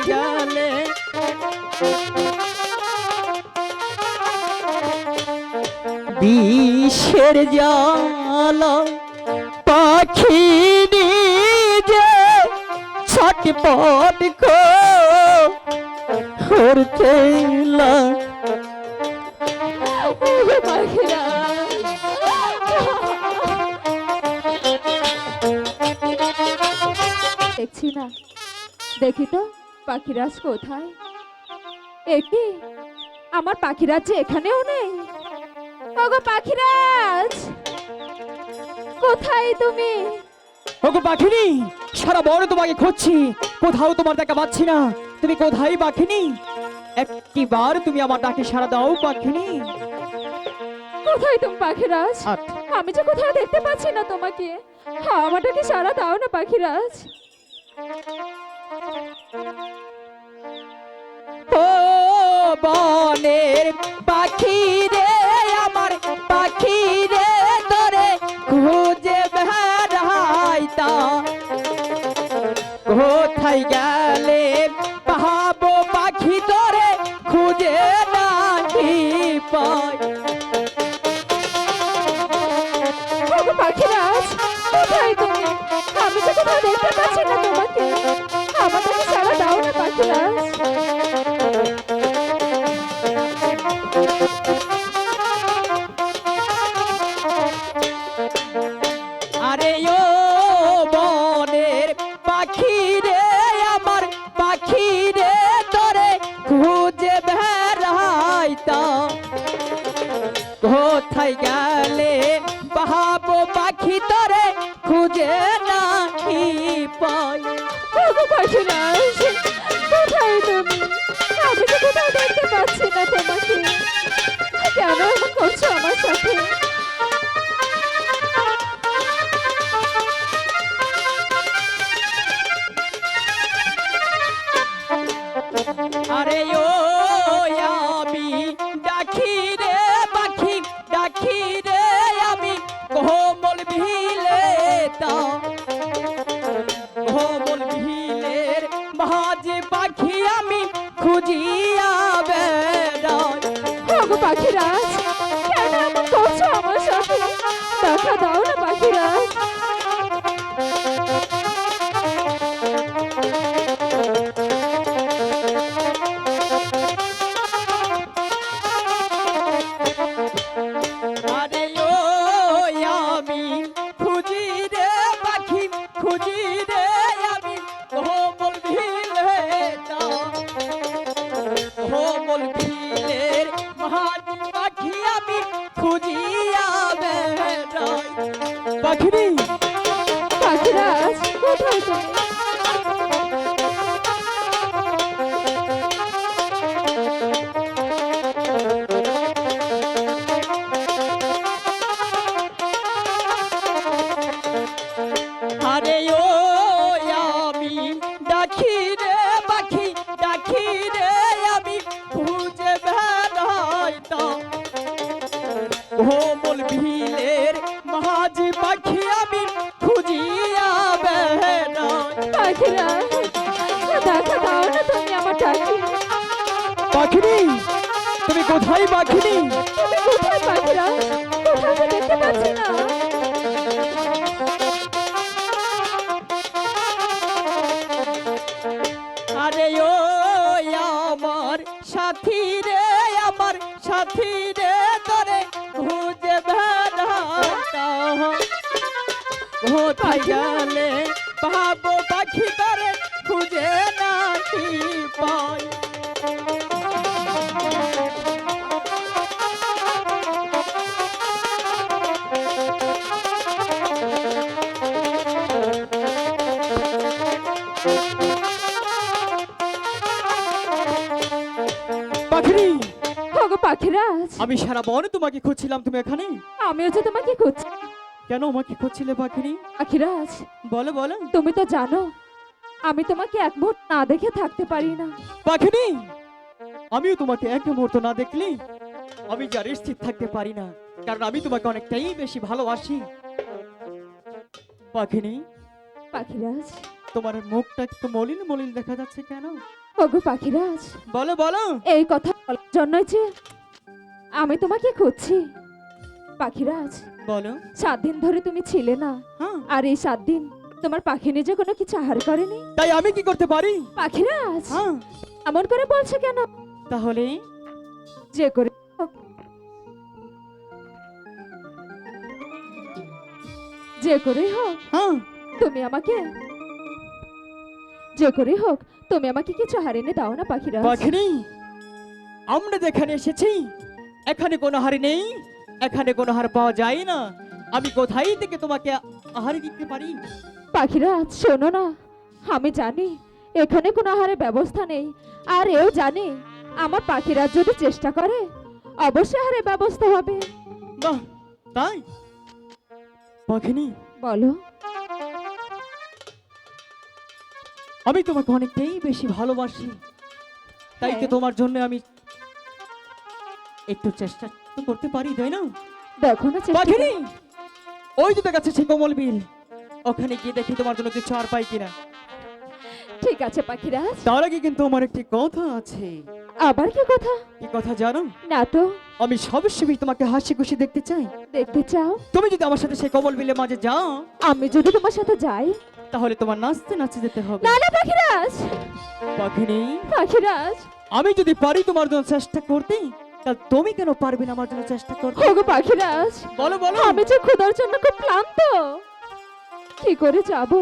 গেলে বিষের জাল পাখি নিজে ছটপট করতে পাখিরাজ কোথায়? একি আমার পাখিরাজ যে এখানেও নেই। ওগো পাখিরাজ কোথায় তুমি? ওগো পাখিনি সারা বড় তোমাকে খুঁজছি। কোথাও তোমার দেখা পাচ্ছি না। তুমি কোথায় পাখিনি? একটিবার তুমি আমার ডাকে সারা দাও পাখিনি। কোথায় তুমি পাখিরাজ আমি যে কোথাও দেখতে পাচ্ছি না তোমাকে। হ্যাঁ আমারটাকে সারা দাও না পাখিরাজ ও বনের পাখি রে, আমার পাখি রে, তোরে খুঁজে বেড়াইতা কোথায় গেলে পাহাবো পাখি তোরে, খুঁজে নাহি পাই। পাখিরাজ, কোথায় তুমি? আমি তো কোথাও দেখতে পাচ্ছি না তোমাকে। আমাকে সারা দাও না পাখিরাজ পাখিরাজ কেন এমন করছ আমার সাথে? দেখা দাও না পাখিরাজ পাখিনি। ওগো পাখিরাজ। আমি সারা বন তোমাকে খুঁজছিলাম তুমি এখানে? আমিও যে তোমাকে খুঁজছি। কেন আমাকে খুঁজছিলে পাখিনি? পাখিরাজ বলো বলো। তুমি তো জানো আমি তোমাকে এক মুহূর্ত না দেখে থাকতে পারি না। পাখিনি? আমিও তোমাকে এক মুহূর্ত না দেখলে আমি যার স্থির থাকতে পারি না কারণ আমি তোমাকে অনেকটাই বেশি ভালোবাসি। পাখিনি? পাখিরাজ। তোমার মুখটা একটু মলিন মলিন দেখা যাচ্ছে কেন? ওগো পাখিরাজ। বলো বলো। এই কথা বলার জন্যই যে আমি তোমাকে খুঁজছি। পাখিরাজ বলো। সাত দিন ধরে তুমি ছিলে না। হ্যাঁ। আর এই সাত দিন তোমার পাখি নিজে কোনো কিছু আহার করেনি? তাই আমি কি করতে পারি? পাখিরাজ হ্যাঁ। এমন করে বলছে কেন? তাহলে? যে করে যে করে হোক হ্যাঁ। তুমি আমাকে যে করে হোক তুমি আমাকে কিছু হার এনে দাও না পাখিরা। পাখিনি? আমরা যেখানে এসেছি এখানে কোনো হার নেই এখানে কোনো হার পাওয়া যায় না। আমি কোথায় থেকে তোমাকে আহার দিতে পারি? পাখিরা শোনো না। আমি জানি এখানে কোনো আহারের ব্যবস্থা নেই। আর এও জানি আমার পাখিরা যদি চেষ্টা করে অবশ্যই আহারের ব্যবস্থা হবে। বাহ তাই? পাখিনি? বলো। আমি তোমাকে অনেকটাই বেশি ভালোবাসি। তাই তো হ্যাঁ। তোমার জন্য আমি একটু চেষ্টা তো করতে পারি তাই না? দেখো না পাখিনি? ওই তো দেখাচ্ছে সেই কোমল বিল। ওখানে গিয়ে দেখি তোমার জন্য কিছু আর পাই কিনা। ঠিক আছে পাখিরা তার আগে কিন্তু আমার একটি কথা আছে। আবার কি কথা? কি কথা জানো? না তো। আমি সবসময় তোমাকে হাসি খুশি দেখতে চাই। দেখতে চাও? তুমি যদি আমার সাথে সেই কমল বিলের মাঝে যাও। আমি যদি তোমার সাথে যাই তাহলে তোমার নাচতে নাচতে যেতে হবে। না না পাখিরাজ। পাখিনি? পাখিরাজ। আমি যদি পারি তোমার জন্য চেষ্টা করতে তাহলে তুমি কেন পারবে না আমার জন্য চেষ্টা করতে? ওগো পাখিরাজ বলো বলো। আমি যে খোদার জন্য খুব ক্লান্ত। কি করে যাব?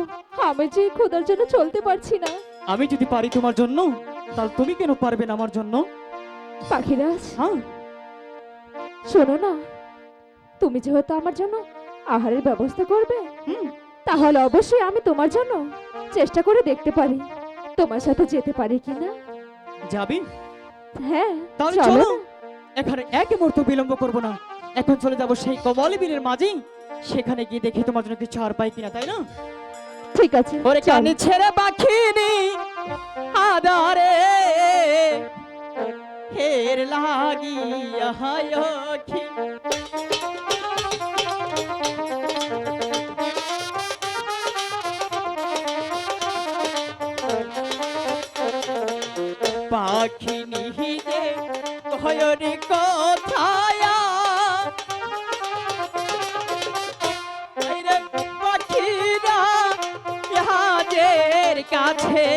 আমি যে খোদার জন্য চলতে পারছি না। আমি যদি পারি তোমার জন্য তাহলে তুমি কেন পারবে না আমার জন্য? পাখিরাজ। হ্যাঁ। শোনো না তুমি যেহেতু আমার জন্য আহারের ব্যবস্থা করবে হুম। তাহলে অবশ্যই আমি তোমার জন্য চেষ্টা করে দেখতে পারি। তোমার সাথে যেতে পারি কিনা যাবি? হ্যাঁ তাহলে চলো। এখানে এক মুহূর্ত বিলম্ব করব না। এখন চলে যাব সেই কমল বিলের মাঝেই সেখানে গিয়ে দেখি তোমার জন্য কিছু আর পাই কিনা তাই না? ঠিক আছে ওরে কানে ছেড়ে পাখিনি আদারে হের লাগিয়া হায় যে কয়রি কথায়া। পাখিরা কাছে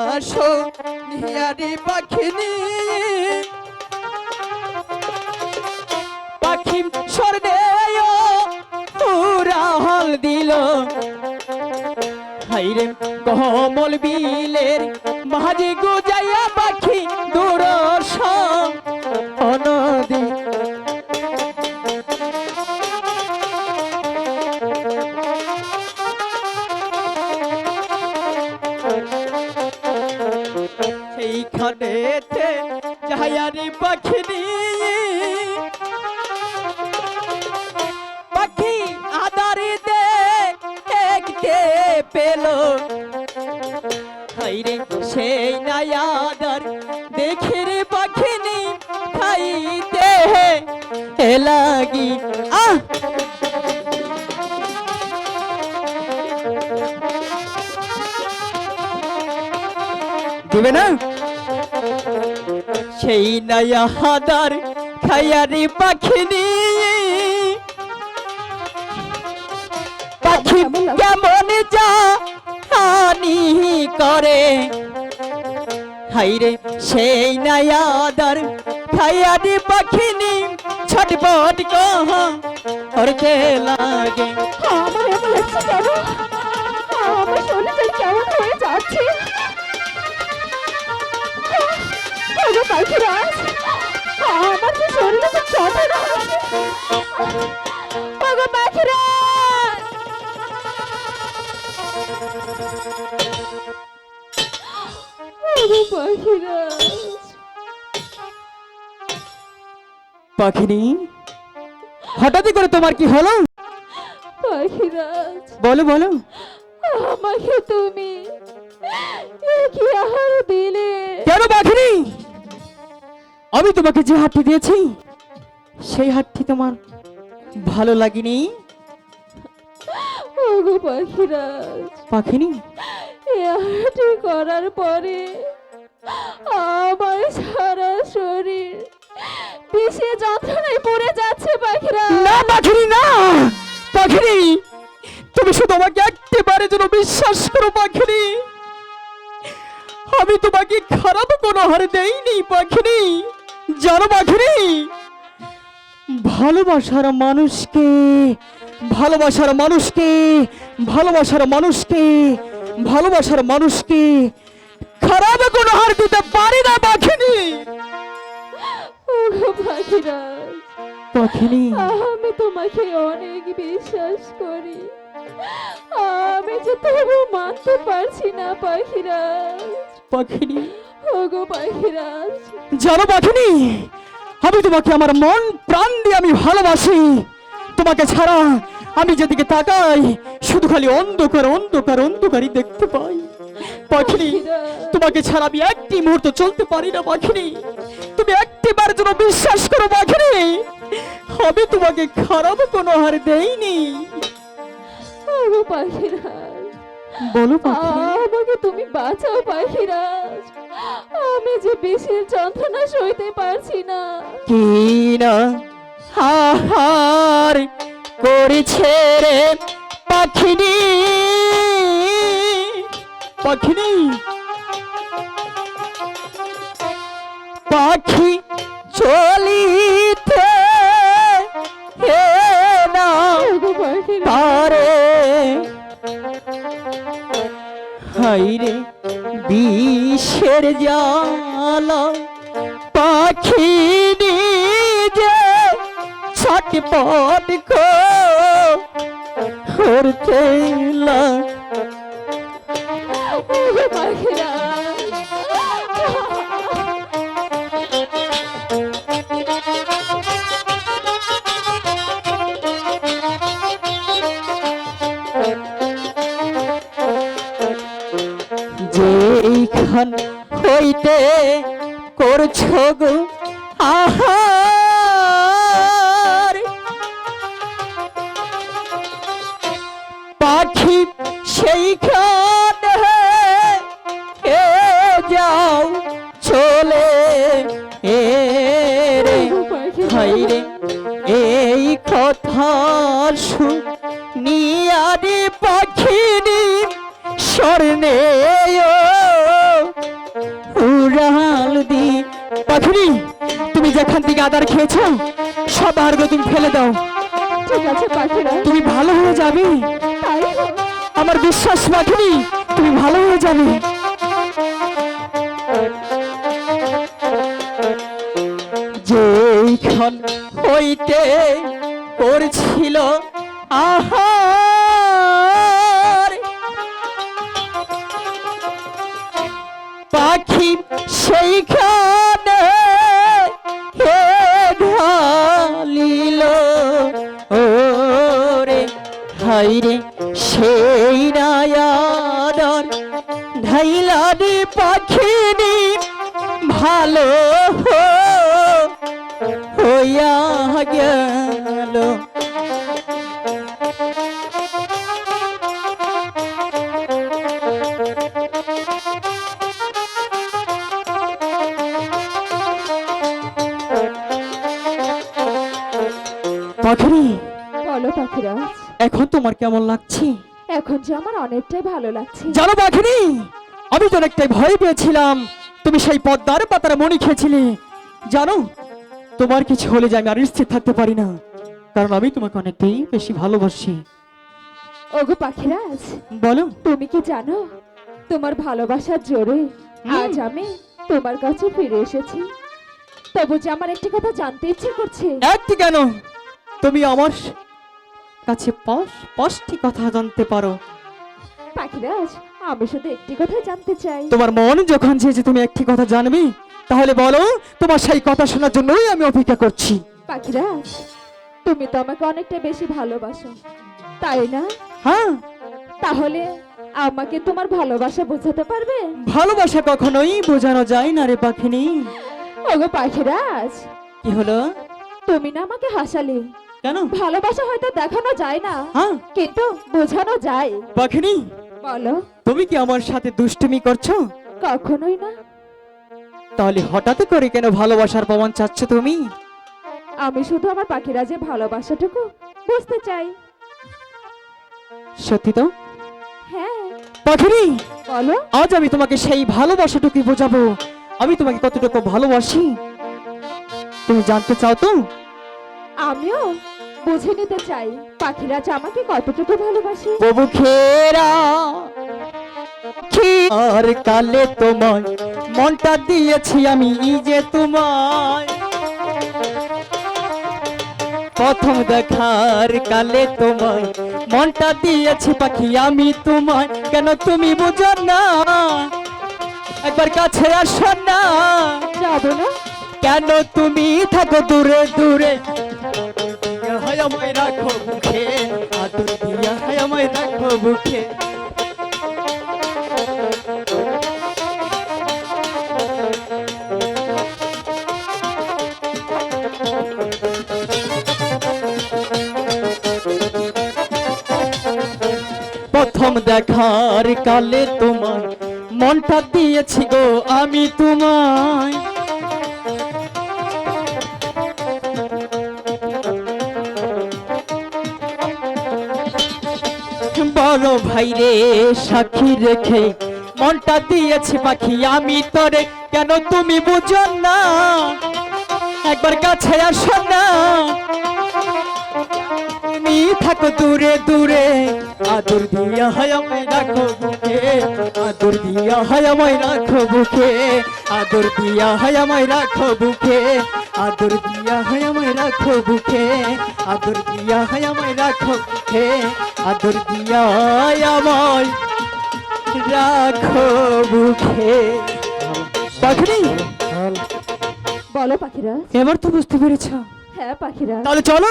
কথা শোনিয়ারি পাখিনি। পাখি স্বর্ণে তোরা হল দিল। হাইরে কমল বিলের মাঝে গুজাইয়া সেইখানে যাহারি পাখিনি। পাখি আদারি দেখতে পেল। হাইরে সেই নায়াদার দেখে রে পাখিনি খাইতে এ লাগি। আহ! দিবে না? সেই নয়া হাদার খায়ারি পাখিনি। পাখি কেমন যা হানি করে। হাইরে সেই নায়াদার খাইয়ারি পাখিনি ছটপট কহ করতে লাগে। আমার লাগছে কেন আমার কেমন হয়ে যাচ্ছে? ওগো পাখিরাজ আমার যে শরীরে তো যন্ত্রণা হচ্ছে ওগো পাখিরাজ ওগো পাখিনি হঠাৎই করে তোমার কি হলো? পাখিরাজ বলো বলো। আমাকে তুমি কি আহার দিলে? কেন পাখিনি? আমি তোমাকে যে হাতটি দিয়েছি সেই হাতটি তোমার ভালো লাগেনি? ওগো পাখিরাজ পাখিনি? এ আহারটি করার পরে আমার সারা শরীর বিষে যন্ত্রণায় পড়ে যাচ্ছে পাখিরাজ না পাখিনি না! পাখিনি! তুমি শুধু আমাকে একেবারে যেন বিশ্বাস করো পাখিনি! আমি তোমাকে খারাপ কোনো হার দেইনি পাখিনি! পাখিনি ভালোবাসার মানুষকে ভালোবাসার মানুষকে ভালোবাসার মানুষকে ভালোবাসার মানুষকে খারাপ কোনো হার দিতে পারি না পাখিনি পাখিনি আমি তোমাকে অনেক বিশ্বাস করি। আমি যে তবু মানতে পারছি না পাখিরাজ পাখিনি জানো পাখিনি আমি তোমাকে আমার মন প্রাণ দিয়ে আমি ভালোবাসি। তোমাকে ছাড়া আমি যেদিকে তাকাই শুধু খালি অন্ধকার অন্ধকার অন্ধকারই দেখতে পাই। পাখিনি তোমাকে ছাড়া আমি একটি মুহূর্ত চলতে পারি না পাখিনি তুমি একটি বার জন্য বিশ্বাস করো পাখিনি আমি তোমাকে খারাপ কোনো হার দেইনি। ওগো পাখিরাজ বলো আমাকে তুমি বাঁচাও পাখিরাজ। আমি যে বিষের যন্ত্রণা সইতে পারছি না। কি না? হাহার করেছে রে পাখিনি। পাখিনি। পাখি চলিতে বিষের জালা পাখি নিজে ছটপট করতে ওগো পাখিরাজ যেইখান হইতে করছ গো আহার। পাখি সেইখান আদার খেয়েছো? সব আর্গ তুমি ফেলে দাও। ঠিক আছে পাখিরাজ তুমি ভালো হয়ে যাবে। আমার বিশ্বাস পাখিনি তুমি ভালো হয়ে যাবে। যেইখান হইতে করছিল আহার পাখি সেইখানে ভালো হইয়া গেল। পাখিনি বলো পাখিরাজ এখন তোমার কেমন লাগছে? এখন যে আমার অনেকটাই ভালো লাগছে। জানো পাখিনি আমি তো অনেকটাই ভয় পেয়েছিলাম। তুমি সেই পদ্মার পাতার মনি খেয়েছিলে। জানো তোমার কিছু হলে যে আমি আর স্থির থাকতে পারি না কারণ আমি তোমাকে অনেকটাই বেশি ভালোবাসি। ওগো পাখিরাজ বলো। তুমি কি জানো তোমার ভালোবাসার জোরে আজ আমি তোমার কাছে ফিরে এসেছি। তবু যে আমার একটি কথা জানতে ইচ্ছে করছে। একটি কেন? তুমি আমার কাছে পাঁচ পাঁচটি কথা জানতে পারো। পাখিরাজ আমি শুধু একটি কথা জানতে চাই। তোমার মন যখন চেয়েছে তুমি একটি কথা জানবে তাহলে বলো তোমার সেই কথা শোনার জন্যই আমি অপেক্ষা করছি। পাখিরাজ তুমি তো আমাকে অনেকটা বেশি ভালোবাসো তাই না? হ্যাঁ। তাহলে আমাকে তোমার ভালোবাসা বোঝাতে পারবে? ভালোবাসা কখনোই বোঝানো যায় না রে পাখিনি। ওগো পাখিরাজ কি হলো? তুমি না আমাকে হাসালে। কেন? ভালোবাসা হয়তো দেখানো যায় না হ্যাঁ। কিন্তু বোঝানো যায়। পাখিনি। বলো। তুমি কি আমার সাথে দুষ্টুমি করছ? কখনোই না। তাহলে হঠাৎ করে কেন ভালোবাসার প্রমাণ চাচ্ছ তুমি? আমি শুধু আমার পাখিরাজের ভালোবাসাটুকু বুঝতে চাই। সত্যি তো? হ্যাঁ। পাখিনি বলো। আজ আমি তোমাকে সেই ভালোবাসাটুকুই বোঝাবো। আমি তোমাকে কতটুকু ভালোবাসি? তুমি জানতে চাও তো? আমিও বুঝে নিতে চাই পাখিরাজ আমাকে কতটুকু ভালোবাসে। প্রভু খেরা আর কালে তোমায় মনটা দিয়েছি আমি যে তোমায়। প্রথম দেখার কালে তোমায় মনটা দিয়েছি পাখি আমি তোমায়। কেন তুমি বুঝো না? একবার কাছে আসো না। যাব না। কেন তুমি থাকো দূরে দূরে? আমায় রাখো বুকে আদর দিয়া আমায় রাখো বুকে। প্রথম দেখার কালে তোমার মনটা দিয়েছি গো আমি তোমায়। বড় ভাইরে সাক্ষী রেখে মনটা দিয়েছি পাখি, আমি তোরে, কেন তুমি বুঝো না? একবার কাছে আসো না। তুমি থাকো দূরে দূরে। আদর দিয়া হয় আমায় রাখো বুকে। আদর দিয়া হয় আমায় রাখো বুকে। আদর দিয়া হয় আমায় রাখো বুকে। আদর দিয়া হয় আমায় রাখো বুকে। আদর দিয়া হয় আমায় রাখো বুকে। আদর দিয়া হয় আমায় রাখো বুকে। পাখি বলো পাখিরাজ। এবার তো বুঝতে পেরেছ। হ্যাঁ পাখিরাজ। তাহলে চলো।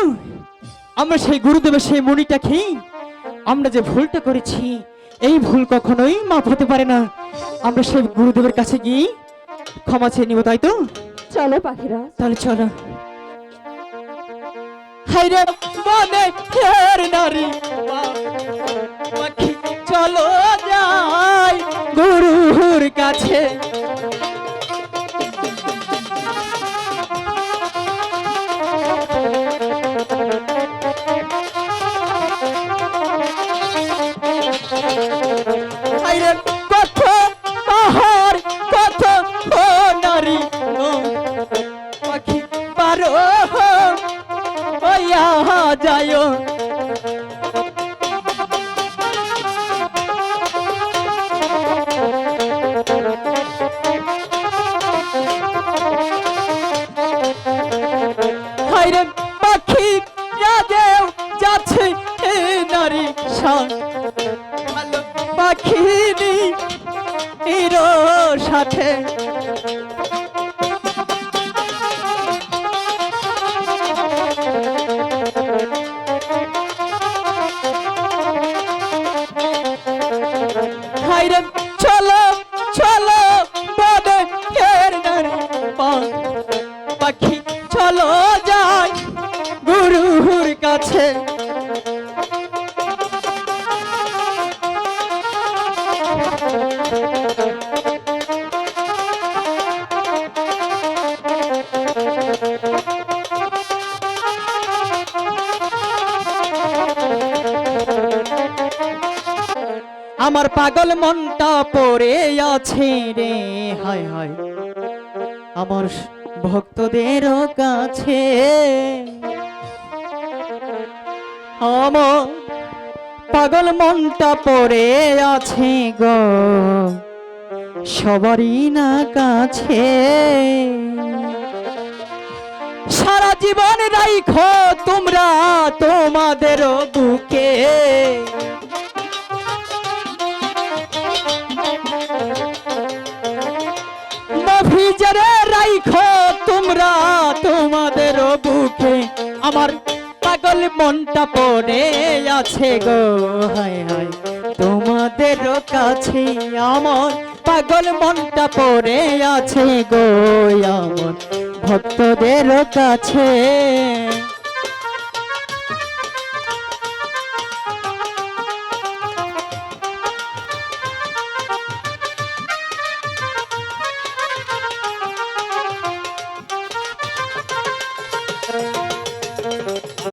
আমরা সেই গুরুদেবের সেই মণিটা খেয়ে আমরা যে ভুলটা করেছি এই ভুল কখনোই মাফ হতে পারে না। আমরা সেই গুরুদেবের কাছে গিয়ে ক্ষমা চেয়ে নিব তাই তো? চলো পাখিরা। তাহলে চলো। হাইরে মনে হের নারী পাখি চলো যাই গুরুর কাছে। হে পাখি এর সাথে আমার পাগল মনটা পড়ে আছে রে, হায় হায়। আমার ভক্তদের কাছে আমার পাগল মনটা পড়ে আছে গো, সবারই না কাছে। সারা জীবন রাইখো তোমরা তোমাদের বুকে। পাগল মনটা পড়ে আছে গো, হায় হায়। তোমাদের কাছে আমার পাগল মনটা পড়ে আছে গো, আমার ভক্তদের কাছে।